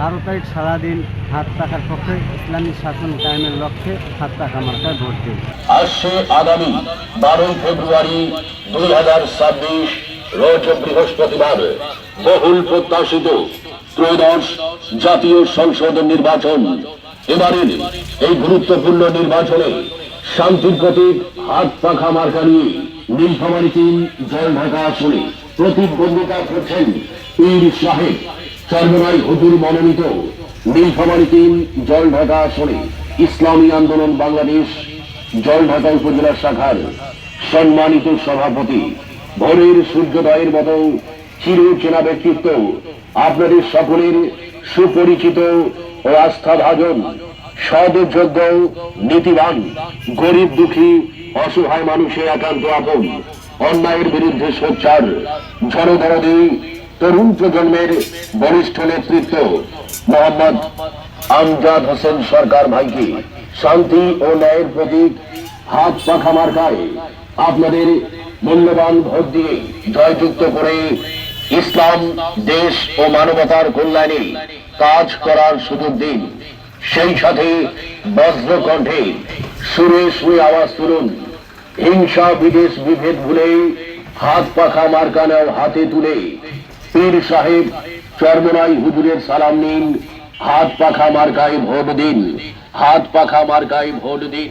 বারো তারিখ সারাদিন হাত পাখার পক্ষে ইসলামী শাসন কায়েমের লক্ষ্যে হাত পাখা মার্কায় ভোট দিন। আসছে আগামী বারোই ফেব্রুয়ারি দুই হাজার ছাব্বিশ রোজ বৃহস্পতিবার বহুল প্রত্যাশিত ত্রয়োদশ জাতীয় সংসদ নির্বাচন। এবারের এই গুরুত্বপূর্ণ নির্বাচনে শান্তির প্রতীক হাত পাখা মার্কা নিয়ে নীলফামারী তিন জল ঢাকা আসনে প্রতিদ্বন্দ্বিতা করছেন পীর সাহেব চর্মনাই হুজুর মনোনীত নীলফামারী তিন জল ঢাকা আসনে ইসলামী আন্দোলন বাংলাদেশ, জলঢাকা উপজেলা শাখার সম্মানিত সভাপতি, ভোরের সূর্যোদয়ের মতো চির চেনা ব্যক্তিত্ব আপনাদের সকলের সুপরিচিত ও আস্থাভাজন, সদযোগ্য, নীতিবান, গরিব দুঃখী, অসহায় মানুষের একান্ত আপন, অন্যায়ের বিরুদ্ধে সোচ্চার, জনদরদি তরুণ প্রজন্মের বরিষ্ঠ নেতৃত্ব, মোহাম্মদ আমজাদ হোসেন সরকার ভাইকে শান্তি ও ন্যায়ের প্রতীক, হাত পাখা মার্কায় আপনাদের মূল্যবান ভোট দিয়ে জয়যুক্ত করে ইসলাম, দেশ ও মানবতার কল্যাণে কাজ করার সুযোগ দিন। সেই সাথে বজ্র কণ্ঠে সুরে সুরে আওয়াজ তুলুন। হিংসা, বিদেশ বিভেদ ভুলে হাত পাখা মার্কা নাও হাতে তুলে পীর সাহেব চর্মনাই হুজুরের সালাম নিন। হাত পাখা মার্কায় ভোট দিন। হাত পাখা মার্কায় ভোট দিন।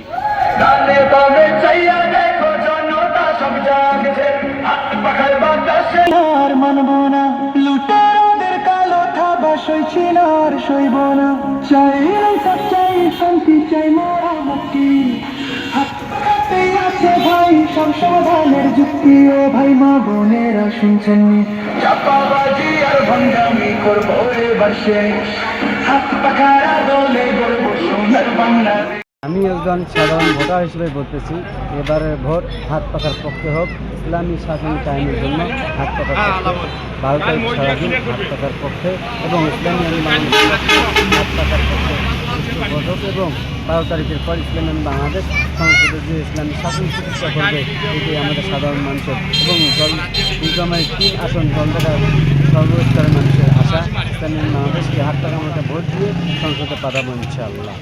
মানব না। লুটেরোদের কালো থাবা সইছি না আর সইব না। চাই শান্তি চাই মোরা মুক্তি। সমাধানের যুক্তি ও ভাই মা বোনেরা শুনছেন। চাপাবাজি আর ভণ্ডামি করব এবার শেষ। হাত পাখারা দলে গড়বো সোনার বাংলাদেশ আমি একজন সাধারণ ভোটার হিসেবে বলতেছি এবারের ভোট হাত পাখার পক্ষে হোক ইসলামী শাসন কায়েমের জন্য হাত পাখার পক্ষে বারো তারিখ সারাদিন হাত পাখার পক্ষে এবং ইসলামী আন্দোলন হাত পাখার পক্ষে ভোট হোক এবং বারো তারিখের পর ইসলামী বাংলাদেশ সংসদে যে ইসলামী শাসন চিকিৎসা করবে এটি আমাদের সাধারণ মানুষের এবং জল দুর্গমের তিন আসন জলদার সর্বস্তরের মানুষের আশা। ইসলামী বাংলাদেশকে হাত টাকা আমাকে ভোট দিয়ে সংসদে পাঠাবো ইনশাআল্লাহ।